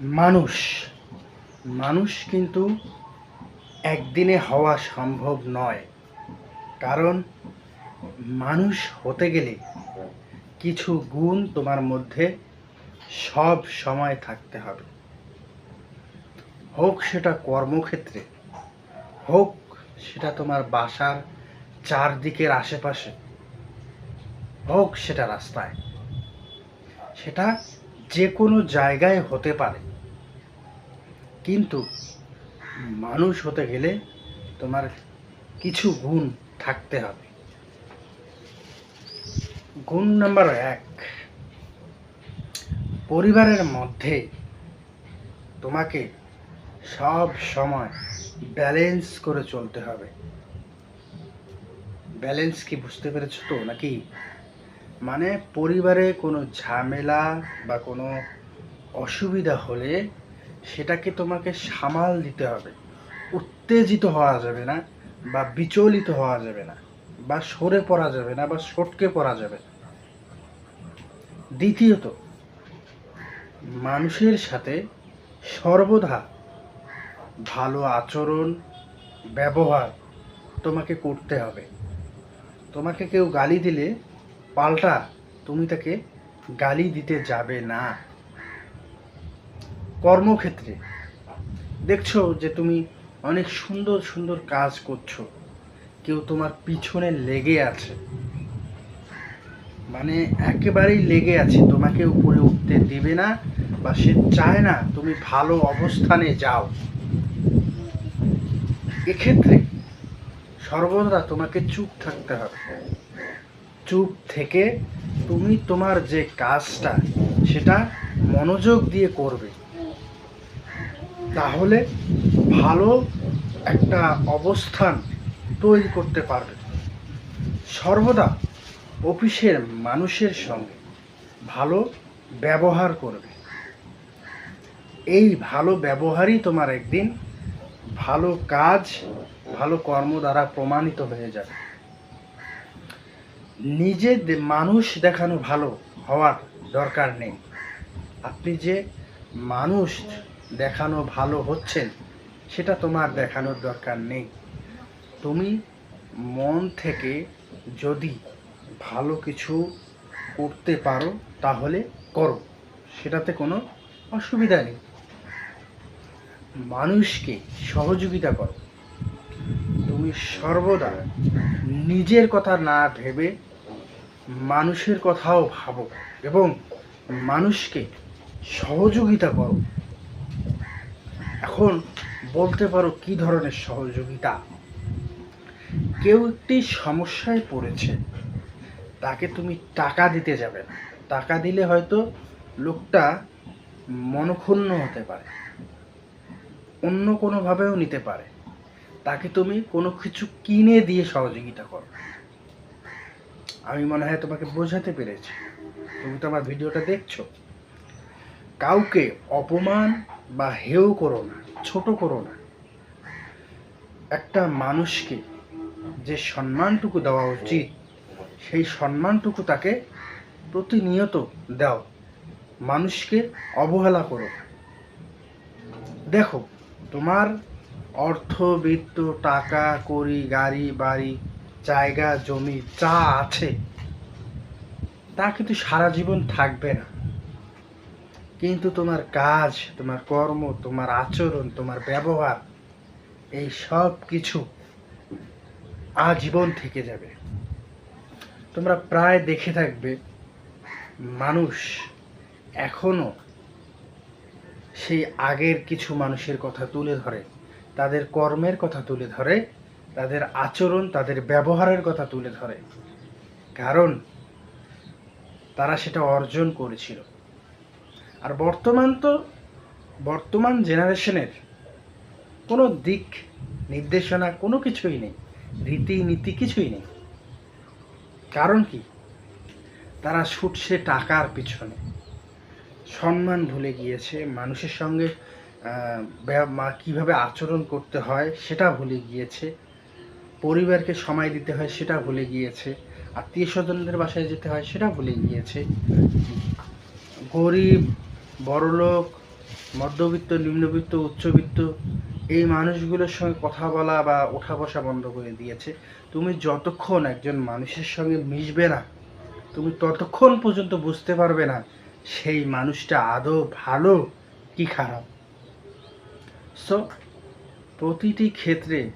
মানুষ। মানুষ কিন্তু একদিনে হওয়া সম্ভব নয়। কারণ মানুষ হতে গেলে কিছু গুণ তোমার মধ্যে সব সময় থাকতে হবে। হোক সেটা কর্মক্ষেত্রে, হোক সেটা তোমার বাসার চারদিকের আশেপাশে, হোক সেটা রাস্তায়, সেটা যে কোনো জায়গায় হতে পারে। কিন্তু মানুষ হতে গেলে তোমার কিছু গুণ থাকতে হবে। গুণ নাম্বার এক, পরিবারের মধ্যে তোমাকে সব সময় ব্যালেন্স করে চলতে হবে। ব্যালেন্স কি বুঝতে পেরেছ তো নাকি? মানে পরিবারে কোনো ঝামেলা বা কোনো অসুবিধা হলে সেটাকে তোমাকে সামাল দিতে হবে। উত্তেজিত হওয়া যাবে না বা বিচলিত হওয়া যাবে না বা সরে পড়া যাবে না বা সটকে পড়া যাবে না। দ্বিতীয়ত, মানুষের সাথে সর্বদা ভালো আচরণ, ব্যবহার তোমাকে করতে হবে। তোমাকে কেউ গালি দিলে পাল্টা, তুমি তাকে গালি দিতে যাবে না। কর্মক্ষেত্রে, দেখছ যে তুমি অনেক সুন্দর সুন্দর কাজ করছ। কেউ তোমার পিছনে লেগে আছে। মানে একেবারেই লেগে আছে, তোমাকে উপরে উঠতে দিবে না বা সে চায় না তুমি ভালো অবস্থানে যাও। এক্ষেত্রে সর্বদা তোমাকে চুপ থাকতে হবে। চুপ থেকে তুমি তোমার যে কাজটা, সেটা মনোযোগ দিয়ে করবে। তাহলে ভালো একটা অবস্থান তৈরি করতে পারবে। সর্বদা অফিসের মানুষের সঙ্গে ভালো ব্যবহার করবে। এই ভালো ব্যবহারই তোমার একদিন ভালো কাজ, ভালো কর্ম দ্বারা প্রমাণিত হয়ে যাবে। নিজে মানুষ দেখানো ভালো হওয়ার দরকার নেই। আপনি যে মানুষ দেখানো ভালো হচ্ছেন, সেটা তোমার দেখানোর দরকার নেই। তুমি মন থেকে যদি ভালো কিছু করতে পারো, তাহলে করো। সেটাতে কোনো অসুবিধা নেই। মানুষকে সহযোগিতা করো। তুমি সর্বদা নিজের কথা না ভেবে মানুষের কথাও ভাবো এবং মানুষকে সহযোগিতা করো। এখন বলতে পারো কি ধরনের সহযোগিতা? কেউ একটি সমস্যায় পড়েছে, তাকে তুমি টাকা দিতে যাবে না। টাকা দিলে হয়তো লোকটা মনক্ষুণ্ণ হতে পারে, অন্য কোনোভাবেও নিতে পারে। তাকে তুমি কোনো কিছু কিনে দিয়ে সহযোগিতা করো। আমি মনে হয় তোমাকে বোঝাতে পেরেছি। তুমি তো আমার ভিডিওটা দেখছ। কাউকে অপমান বা হেও করো না, ছোট করো না। একটা মানুষকে যে সম্মানটুকু দেওয়া উচিত, সেই সম্মানটুকু তাকে প্রতিনিয়ত দাও। মানুষকে অবহেলা করো দেখো, তোমার অর্থবিত্ত টাকা, কড়ি, গাড়ি, বাড়ি, জায়গা, জমি, যা আছে। তা কিন্তু সারা জীবন থাকবে না। কিন্তু তোমার কাজ, তোমার কর্ম, তোমার আচরণ, তোমার ব্যবহার, এই সব কিছু আজীবন থেকে যাবে। তোমরা প্রায় দেখে থাকবে, মানুষ এখনও সেই আগের কিছু মানুষের কথা তুলে ধরে। তাদের কর্মের কথা তুলে ধরে, তাদের আচরণ, তাদের ব্যবহারের কথা তুলে ধরে। কারণ তারা সেটা অর্জন করেছিল। আর বর্তমান তো, বর্তমান জেনারেশনের কোনো দিক নির্দেশনা কোনো কিছুই নেই, রীতিনীতি কিছুই নেই। কারণ কি? তারা ছুটছে টাকার পিছনে। সম্মান ভুলে গিয়েছে মানুষের সঙ্গে কীভাবে আচরণ করতে হয় সেটা ভুলে গিয়েছে। পরিবারকে সময় দিতে হয় সেটা ভুলে গিয়েছে। আত্মীয় স্বজনদের বাসায় যেতে হয় সেটা ভুলে গিয়েছে। গরিব, বড়লোক, মধ্যবিত্ত, নিম্নবিত্ত, উচ্চবিত্ত এই মানুষগুলোর সঙ্গে কথা বলা বা ওঠা বসা বন্ধ করে দিয়েছে। তুমি যতক্ষণ একজন মানুষের সঙ্গে মিশবে না, তুমি ততক্ষণ পর্যন্ত বুঝতে পারবে না, সেই মানুষটা আদৌ ভালো কি খারাপ। সো প্রতিটি ক্ষেত্রে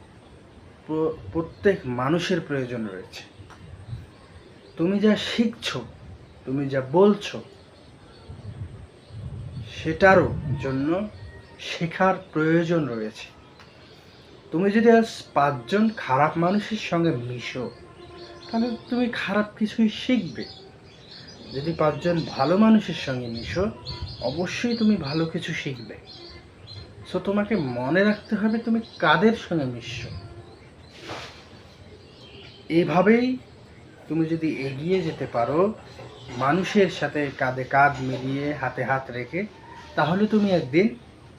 প্র- প্রত্যেক মানুষের প্রয়োজন রয়েছে। তুমি যা শিখছো, তুমি যা বলছো, সেটারও জন্য শেখার প্রয়োজন রয়েছে। তুমি যদি আজ পাঁচজন খারাপ মানুষের সঙ্গে মিশো, তাহলে তুমি খারাপ কিছুই শিখবে। যদি পাঁচজন ভালো মানুষের সঙ্গে মিশো, অবশ্যই তুমি ভালো কিছু শিখবে। সো তোমাকে মনে রাখতে হবে তুমি কাদের সঙ্গে মিশছো। এভাবেই তুমি যদি এগিয়ে যেতে পারো, মানুষের সাথে কাঁধে কাঁধ মিলিয়ে হাতে হাত রেখে, তাহলে তুমি একদিন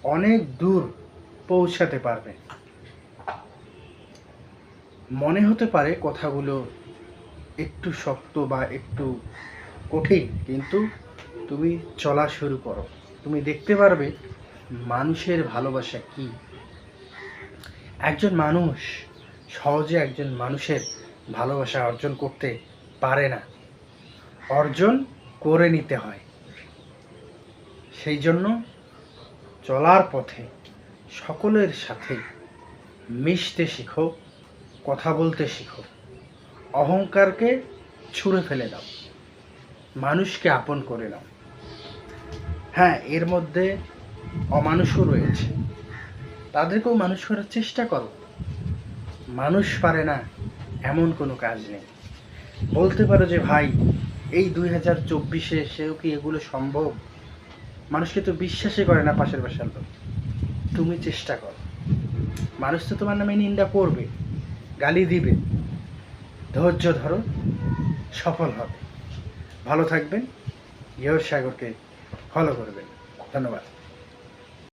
অনেক দূর পৌঁছাতে পারবে। মনে হতে পারে কথাগুলো একটু শক্ত বা একটু কঠিন, কিন্তু তুমি চলা শুরু করো। তুমি দেখতে পারবে মানুষের ভালোবাসা কি? একজন মানুষ সহজে একজন মানুষের ভালোবাসা অর্জন করতে পারে না। অর্জন করে নিতে হয়। সেই জন্য চলার পথে সকলের সাথে মিশতে শিখো, কথা বলতে শিখো। অহংকারকে ছুঁড়ে ফেলে দাও। মানুষকে আপন করে নাও। হ্যাঁ এর মধ্যে অমানুষও রয়েছে। তাদেরকেও মানুষ করার চেষ্টা করো। মানুষ পারে না এমন কোনো কাজ নেই। বলতে পারো যে, ভাই, এই দুই হাজার চব্বিশে সেও কি এগুলো সম্ভব? মানুষকে তো বিশ্বাসই করে না পাশের বাসার লোক। তুমি চেষ্টা করো। মানুষ তো তোমার নামে নিন্দা করবে, গালি দিবে। ধৈর্য ধরো, সফল হবে। ভালো থাকবেন। ইয়র সাগরকে ফলো করবেন। ধন্যবাদ।